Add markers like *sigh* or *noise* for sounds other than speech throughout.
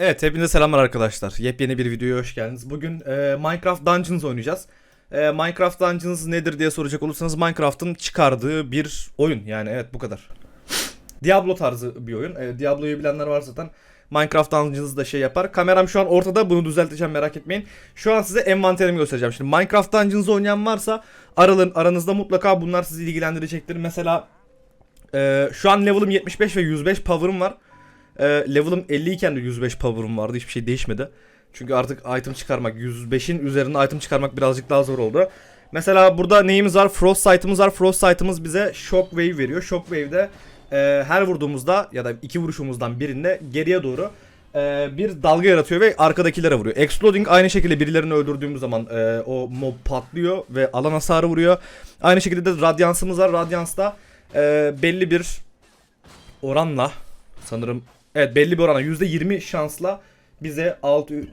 Evet hepinize selamlar arkadaşlar. Yepyeni bir videoya hoş geldiniz. Bugün e, Minecraft Dungeons oynayacağız. E, Minecraft Dungeons nedir diye soracak olursanız Minecraft'ın çıkardığı bir oyun. Yani evet bu kadar. Diablo tarzı bir oyun. E, Diablo'yu bilenler var zaten. Minecraft Dungeons da şey yapar. Kameram şu an ortada. Bunu düzelteceğim merak etmeyin. Şu an size envanterimi göstereceğim. Şimdi Minecraft Dungeons oynayan varsa araların, aranızda mutlaka bunlar sizi ilgilendirecektir. Mesela e, şu an level'ım 75 ve 105 power'ım var. Ee, level'ım 50 iken de 105 power'ım vardı. Hiçbir şey değişmedi. Çünkü artık item çıkarmak 105'in üzerinde item çıkarmak birazcık daha zor oldu. Mesela burada neyimiz var? Frostsight'ımız var. Frostsight'ımız bize Shockwave veriyor. Shockwave'de e, her vurduğumuzda ya da iki vuruşumuzdan birinde geriye doğru e, bir dalga yaratıyor ve arkadakilere vuruyor. Exploding aynı şekilde birilerini öldürdüğümüz zaman e, o mob patlıyor ve alan hasarı vuruyor. Aynı şekilde de Radiance'ımız var. Radiance'da e, belli bir oranla sanırım Evet belli bir orana %20 şansla bize 6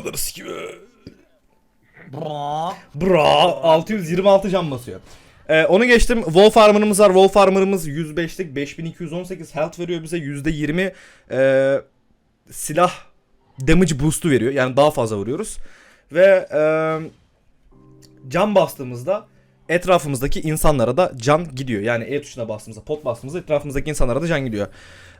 Ananı sikeyim. Bra 626 can basıyor. Ee, onu geçtim. Wolf Armor'ımız var. Wolf Armor'ımız 105'lik 5218 health veriyor bize. %20 e, silah damage boost'u veriyor. Yani daha fazla vuruyoruz. Ve e, can bastığımızda etrafımızdaki insanlara da can gidiyor. Yani E tuşuna bastığımızda, pot bastığımızda etrafımızdaki insanlara da can gidiyor.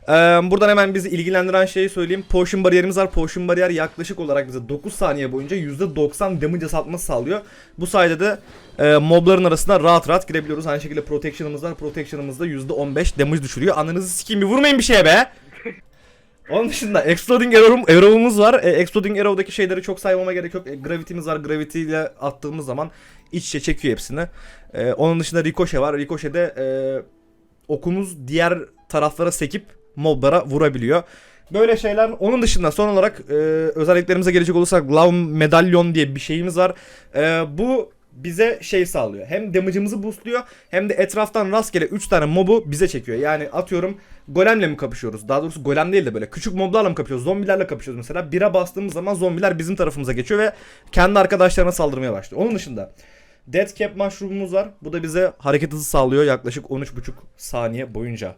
Ee, buradan hemen bizi ilgilendiren şeyi söyleyeyim. Potion bariyerimiz var. Potion bariyer yaklaşık olarak bize 9 saniye boyunca %90 damage azaltması sağlıyor. Bu sayede de e, mobların arasına rahat rahat girebiliyoruz. Aynı şekilde protection'ımız var. Protection'ımız da %15 damage düşürüyor. Ananızı sikeyim bir vurmayın bir şeye be. *laughs* Onun dışında Exploding Arrow, Arrow'umuz var. E, Exploding Arrow'daki şeyleri çok saymama gerek yok. E, Gravity'miz var. Gravity ile attığımız zaman iç içe çekiyor hepsini. E, onun dışında Ricochet var. Ricochet'de e, okumuz diğer taraflara sekip moblara vurabiliyor. Böyle şeyler. Onun dışında son olarak e, özelliklerimize gelecek olursak Love Medallion diye bir şeyimiz var. E, bu bize şey sağlıyor. Hem damage'ımızı boostluyor hem de etraftan rastgele 3 tane mobu bize çekiyor. Yani atıyorum golemle mi kapışıyoruz? Daha doğrusu golem değil de böyle küçük moblarla mı kapışıyoruz? Zombilerle kapışıyoruz mesela. Bire bastığımız zaman zombiler bizim tarafımıza geçiyor ve kendi arkadaşlarına saldırmaya başlıyor. Onun dışında Dead Cap Mushroom'umuz var. Bu da bize hareket hızı sağlıyor yaklaşık 13,5 saniye boyunca.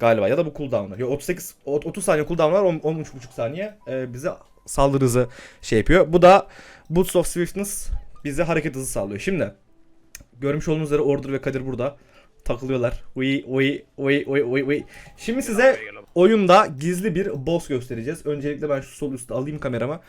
Galiba ya da bu cooldown'lar. Yok 38 30 saniye cooldown var 10 13,5 saniye e, bize saldırı hızı şey yapıyor. Bu da Boots of Swiftness bize hareket hızı sağlıyor. Şimdi görmüş olduğunuz üzere Order ve Kadir burada takılıyorlar. Uy uy uy uy uy uy. Şimdi size oyunda gizli bir boss göstereceğiz. Öncelikle ben şu sol üstte alayım kameramı.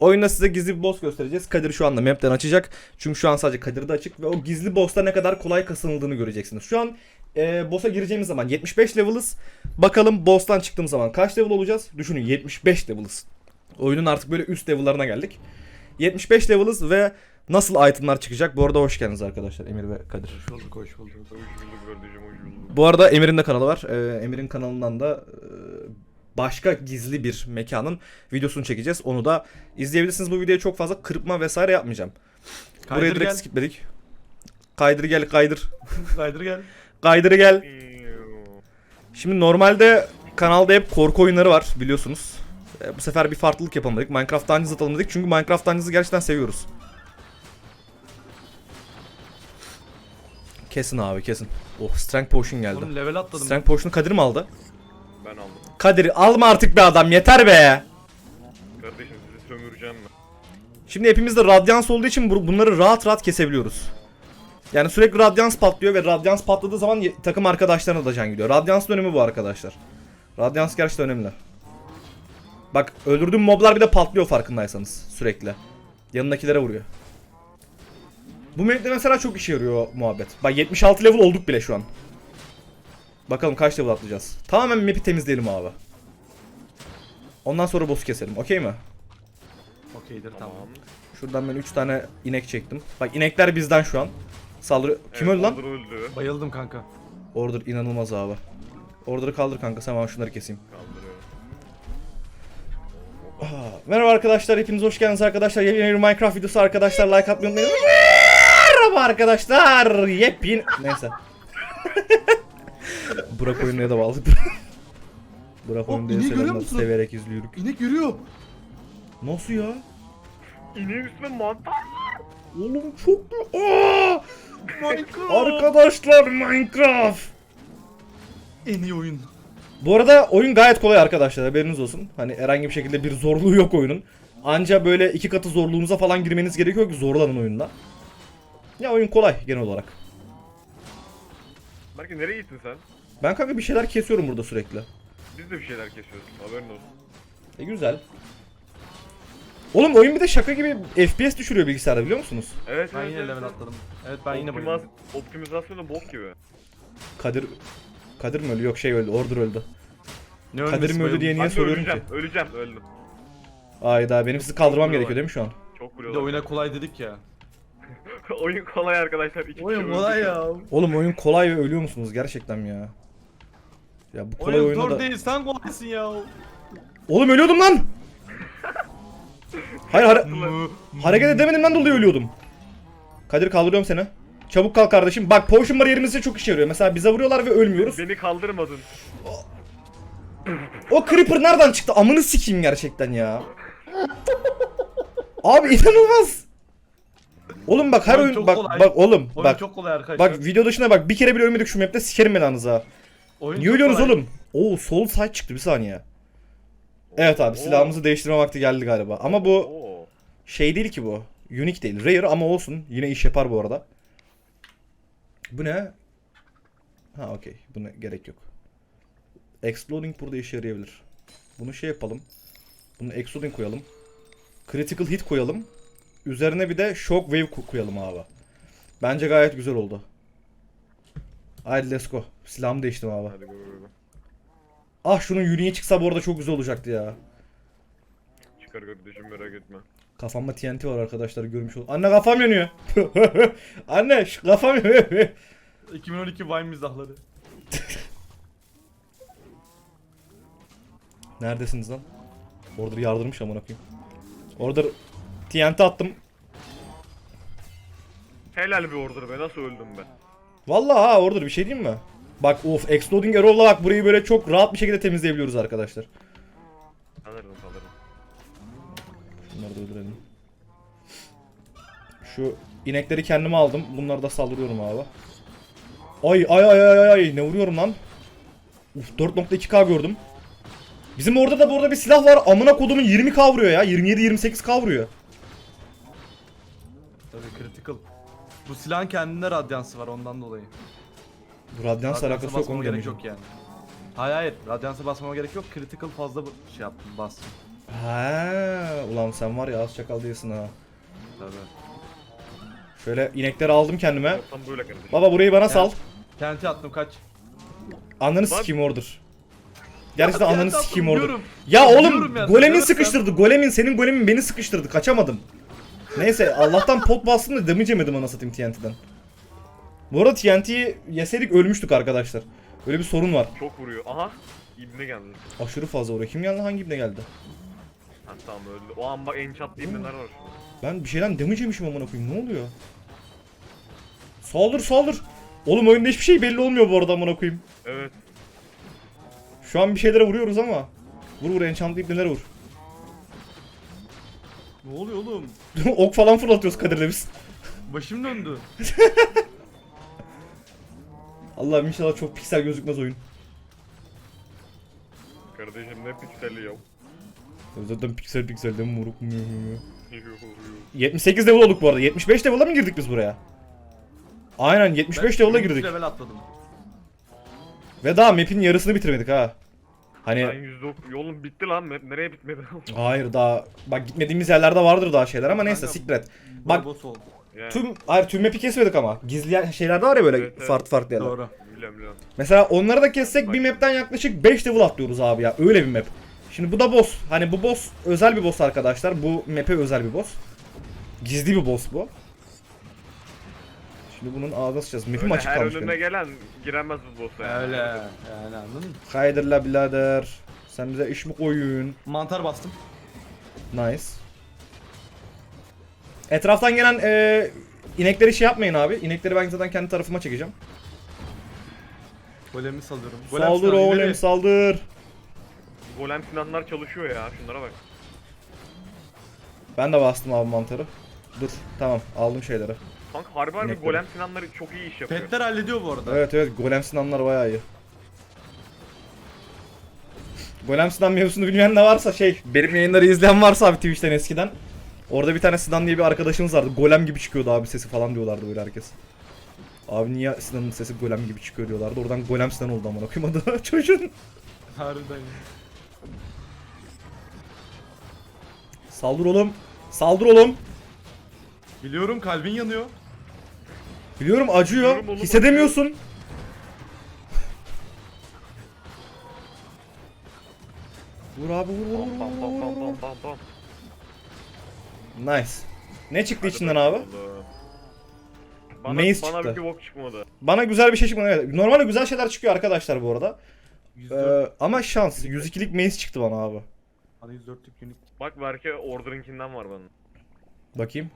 Oyunda size gizli bir boss göstereceğiz. Kadir şu anda map'ten açacak. Çünkü şu an sadece Kadir'de açık ve o gizli boss'ta ne kadar kolay kasınıldığını göreceksiniz. Şu an e, boss'a gireceğimiz zaman 75 level'ız. Bakalım boss'tan çıktığımız zaman kaç level olacağız? Düşünün 75 level'ız. Oyunun artık böyle üst level'larına geldik. 75 level'ız ve nasıl itemlar çıkacak? Bu arada hoş geldiniz arkadaşlar Emir ve Kadir. Hoş bulduk, hoş bulduk. Hoş bulduk kardeşim, hoş bulduk. Bu arada Emir'in de kanalı var. Ee, Emir'in kanalından da e, başka gizli bir mekanın videosunu çekeceğiz. Onu da izleyebilirsiniz. Bu videoya çok fazla kırpma vesaire yapmayacağım. Buraya Kaydır direkt gel. skipledik. Kaydır gel kaydır. *laughs* Kaydır gel. Kaydır gel. Şimdi normalde kanalda hep korku oyunları var biliyorsunuz. E, bu sefer bir farklılık yapalım dedik. Minecraft Dungeons atalım dedik. Çünkü Minecraft Dungeons'ı gerçekten seviyoruz. Kesin abi kesin. Oh Strength Potion geldi. Oğlum level atladım. Strength Potion'u Kadir mi aldı? Ben aldım. Kadir alma artık be adam yeter be. Kardeşim sizi sömüreceğim ben. Şimdi hepimizde radyans olduğu için bu- bunları rahat rahat kesebiliyoruz. Yani sürekli radyans patlıyor ve radyans patladığı zaman takım arkadaşlarına da can gidiyor. Radyansın önemi bu arkadaşlar. Radyans gerçekten önemli. Bak öldürdüğüm moblar bir de patlıyor farkındaysanız sürekli. Yanındakilere vuruyor. Bu map'te mesela çok işe yarıyor muhabbet. Bak 76 level olduk bile şu an. Bakalım kaç level atlayacağız. Tamamen map'i temizleyelim abi. Ondan sonra boss'u keselim. Okey mi? Okeydir tamam. Şuradan ben 3 tane inek çektim. Bak inekler bizden şu an. Saldırı... Kim Evet, öldü lan? Order öldü. Bayıldım kanka. Order inanılmaz abi. Order'ı kaldır kanka sen ben şunları keseyim. Kaldırıyorum. Merhaba arkadaşlar hepiniz hoş geldiniz arkadaşlar. Yepyeni bir Minecraft videosu arkadaşlar like atmayı unutmayın. Merhaba arkadaşlar. Yepyeni... Neyse. *laughs* Burak oyununa da bağladık. *laughs* Burak Oh, oyununa ineği görüyor selamlar musun? severek izliyoruz. İnek yürüyor. Nasıl ya? İneğin üstüne mantar. Oğlum çok... Aa! Minecraft. Arkadaşlar Minecraft. En iyi oyun. Bu arada oyun gayet kolay arkadaşlar haberiniz olsun. Hani herhangi bir şekilde bir zorluğu yok oyunun. Anca böyle iki katı zorluğunuza falan girmeniz gerekiyor ki zorlanın oyunda. Ya oyun kolay genel olarak. Belki nereye gittin sen? Ben kanka bir şeyler kesiyorum burada sürekli. Biz de bir şeyler kesiyoruz. Haberin olsun. E güzel. Oğlum oyun bir de şaka gibi FPS düşürüyor bilgisayarda biliyor musunuz? Evet Ben evet, yine evet, level atladım. Evet ben yine Optimaz- bayıldım. Optimizasyonu bok gibi. Kadir Kadir mi öldü? Yok şey öldü. Order öldü. Ne Kadir ölmesi mi öldü diye niye soruyorum ki? öleceğim. Öleceğim. Öldüm. Ayda benim sizi kaldırmam Çok gerekiyor değil mi şu an? Çok Bir de vuruyorlar. oyuna kolay dedik ya. *laughs* Oyun kolay arkadaşlar. İki Oyun kolay ya. Oğlum oyun kolay ve ölüyor musunuz gerçekten ya? Ya bu kolay Oyun oyunda zor da... değil sen kolaysın ya. Oğlum ölüyordum lan! Hayır hare- hareket edemediğimden dolayı ölüyordum. Kadir kaldırıyorum seni. Çabuk kal kardeşim. Bak potion bariyerimiz çok işe yarıyor. Mesela bize vuruyorlar ve ölmüyoruz. Beni kaldırmadın. O creeper nereden çıktı? Amını sikeyim gerçekten ya. Abi inanılmaz. Oğlum bak her Oyun oyun bak kolay. bak oğlum Oyun bak çok kolay arkadaşlar. bak video dışında bak bir kere bile ölmedik şu map'te sikerim belanızı ha. Oyun Niye ölüyorsunuz kolay. oğlum? Oo sol side çıktı bir saniye. Evet abi silahımızı değiştirme vakti geldi galiba. Ama bu şey değil ki bu. Unique değil. Rare ama olsun. Yine iş yapar bu arada. Bu ne? Ha okey. Buna gerek yok. Exploding burada işe yarayabilir. Bunu şey yapalım. Bunu exploding koyalım. Critical hit koyalım. Üzerine bir de shockwave ko- koyalım abi. Bence gayet güzel oldu. Haydi let's go. Silahımı değiştim abi. Hadi go go go. Ah şunun unique çıksa bu arada çok güzel olacaktı ya. Çıkar kardeşim merak etme. Kafamda TNT var arkadaşlar görmüş ol. Anne kafam yanıyor. *laughs* Anne şu kafam yanıyor. 2012 Vine mizahları. Neredesiniz lan? Order yardırmış amına koyayım. Order TNT attım. Helal bir order be nasıl öldüm ben. Vallahi ha order bir şey diyeyim mi? Bak of exploding arrow'la bak burayı böyle çok rahat bir şekilde temizleyebiliyoruz arkadaşlar. Alırım alırım. Bunları da öldürelim. Şu inekleri kendime aldım. Bunları da saldırıyorum abi. Ay ay ay ay ay ne vuruyorum lan? Uf 4.2k gördüm. Bizim orada da bu arada bir silah var. Amına kodumun 20k vuruyor ya. 27-28k vuruyor. Tabii critical. Bu silahın kendinde radyansı var ondan dolayı. Bu radyans Radyansa alakası yok onu gerek yok yani. Hayır hayır radyansa basmama gerek yok. Critical fazla bu- şey yaptım bastım. Ha, ulan sen var ya az çakal değilsin ha. Tabii. Şöyle inekleri aldım kendime. Tam böyle kardeşim. Baba burayı bana sal. TNT attım kaç. Ananı Bak. sikeyim order. Gerçekten Ya, ananı TNT sikeyim attım, biliyorum. Ya Ya, oğlum biliyorum yani, golemin biliyorum sıkıştırdı. Golemin senin golemin beni sıkıştırdı. Kaçamadım. Neyse Allah'tan pot bastım da damage yemedim ana satayım TNT'den. Bu arada TNT'yi yeseydik ölmüştük arkadaşlar. Öyle bir sorun var. Çok vuruyor. Aha. İbne geldi. Aşırı fazla vuruyor. Kim geldi hangi ibne geldi? Ha tamam öldü. O an bak en çatlı ibneler var şurada. Ben bir şeyden damage yemişim amına koyayım. Ne oluyor? Saldır saldır. Oğlum oyunda hiçbir şey belli olmuyor bu arada amına koyayım. Evet. Şu an bir şeylere vuruyoruz ama. Vur vur enchantlı ibnelere vur. Ne oluyor oğlum? *laughs* ok falan fırlatıyoruz Kadir'le biz. Başım döndü. *laughs* Allah'ım inşallah çok piksel gözükmez oyun. Kardeşim ne pikseli ya. Zaten piksel piksel mi moruk mu? Yuh, yuh. 78 level olduk bu arada. 75 level'a mı girdik biz buraya? Aynen 75 Ben level'a 23 girdik. level atladım. Ve daha map'in yarısını bitirmedik ha. Hani Ben yüzde yolum bitti lan map nereye bitmedi? hayır daha bak gitmediğimiz yerlerde vardır daha şeyler ama neyse Kanka, siktir et. Bak. Bak Boss oldu. Yani, tüm hayır tüm map'i kesmedik ama. Gizli şeyler de var ya böyle Evet, evet. farklı farklı yerler. Doğru. Biliyorum biliyorum. Mesela onları da kessek bir map'ten yaklaşık 5 level atlıyoruz abi ya. Öyle bir map. Şimdi bu da boss. Hani bu boss özel bir boss arkadaşlar. Bu map'e özel bir boss. Gizli bir boss bu. Şimdi bunun ağzına sıçacağız. Map'im Öyle açık her kalmış önüne benim. gelen giremez bu boss'a yani. Öyle. Yani anladın mı? Haydır la birader. Sen bize iş mi koyun? Mantar bastım. Nice. Etraftan gelen e, inekleri şey yapmayın abi. İnekleri ben zaten kendi tarafıma çekeceğim. Golemi salıyorum. saldır silahı oğlum ileri. saldır. Golem sinanlar çalışıyor ya şunlara bak. Ben de bastım abi mantarı. Dur tamam aldım şeyleri. Kanka harbi harbi İnekleri. golem sinanları çok iyi iş yapıyor. Petler hallediyor bu arada. Evet evet golem sinanlar bayağı iyi. Golem Sinan mevzusunu bilmeyen de varsa şey benim yayınları izleyen varsa abi Twitch'ten eskiden. Orada bir tane Sinan diye bir arkadaşımız vardı. Golem gibi çıkıyordu abi sesi falan diyorlardı böyle herkes. Abi niye Sinan'ın sesi golem gibi çıkıyor diyorlardı. Oradan golem Sinan oldu amına koyayım adı *laughs* çocuğun. Harbiden. Saldır oğlum. Saldır oğlum. Biliyorum kalbin yanıyor. Biliyorum acıyor. Biliyorum oğlum, Hissedemiyorsun. Vur abi vur vur vur vur vur vur. Nice. Ne çıktı Hadi içinden abi? bakalım. Bana, Maze bana çıktı. bir bok çıkmadı. Bana güzel bir şey çıkmadı. Evet. Normalde güzel şeyler çıkıyor arkadaşlar bu arada. 104. Ee, ama şans. 102'lik maze çıktı bana abi. Bana 104'lük unique. Bak belki Order'ınkinden var bana. Bakayım.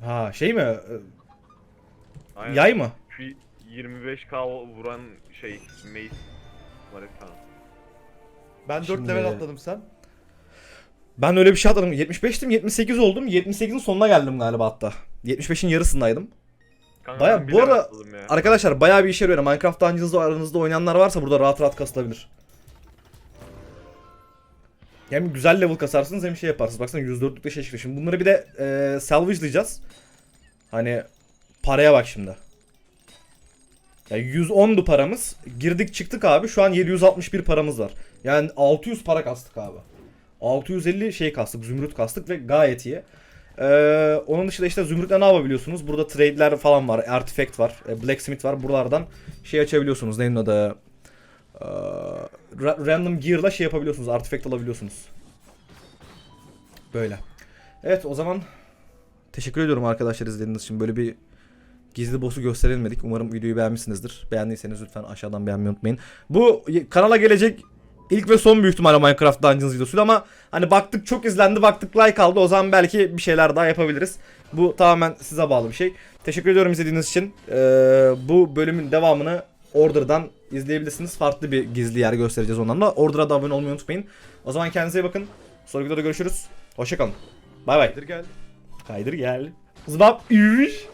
Ha şey mi? Ee, Aynen. Yay mı? Şu 25k vuran şey Mace var efendim. Ben 4 Şimdi- level atladım sen. Ben öyle bir şey atladım. 75'tim 78 oldum. 78'in sonuna geldim galiba hatta. 75'in yarısındaydım. Kanka Baya- bu arada- ya. Arkadaşlar bayağı bir işe yarıyor. Minecraft Dungeons'da aranızda oynayanlar varsa burada rahat rahat kasılabilir. Hem güzel level kasarsınız hem şey yaparsınız. Baksana 104'lükte şey çıkıyor. Şimdi bunları bir de e, salvage'layacağız. Hani paraya bak şimdi. Ya 110'du paramız. Girdik çıktık abi. Şu an 761 paramız var. Yani 600 para kastık abi. 650 şey kastık. Zümrüt kastık ve gayet iyi. Ee, onun dışında işte zümrütle ne yapabiliyorsunuz? Burada trade'ler falan var. Artifact var. e, Blacksmith var. Buralardan şey açabiliyorsunuz. Neyin adı? Ee, ra- random gear'la şey yapabiliyorsunuz. Artifact alabiliyorsunuz. Böyle. Evet o zaman teşekkür ediyorum arkadaşlar izlediğiniz için. Böyle bir gizli boss'u gösterilmedik. Umarım videoyu beğenmişsinizdir. Beğendiyseniz lütfen aşağıdan beğenmeyi unutmayın. Bu kanala gelecek ilk ve son büyük ihtimalle Minecraft Dungeons videosuydu ama hani baktık çok izlendi, baktık like aldı. O zaman belki bir şeyler daha yapabiliriz. Bu tamamen size bağlı bir şey. Teşekkür ediyorum izlediğiniz için. Ee, bu bölümün devamını Order'dan izleyebilirsiniz. Farklı bir gizli yer göstereceğiz ondan da. Order'a da abone olmayı unutmayın. O zaman kendinize iyi bakın. Sonraki videoda görüşürüz. Hoşçakalın. Bay bay. Nedir gel. Kaydır gel. Zıbap. Üş.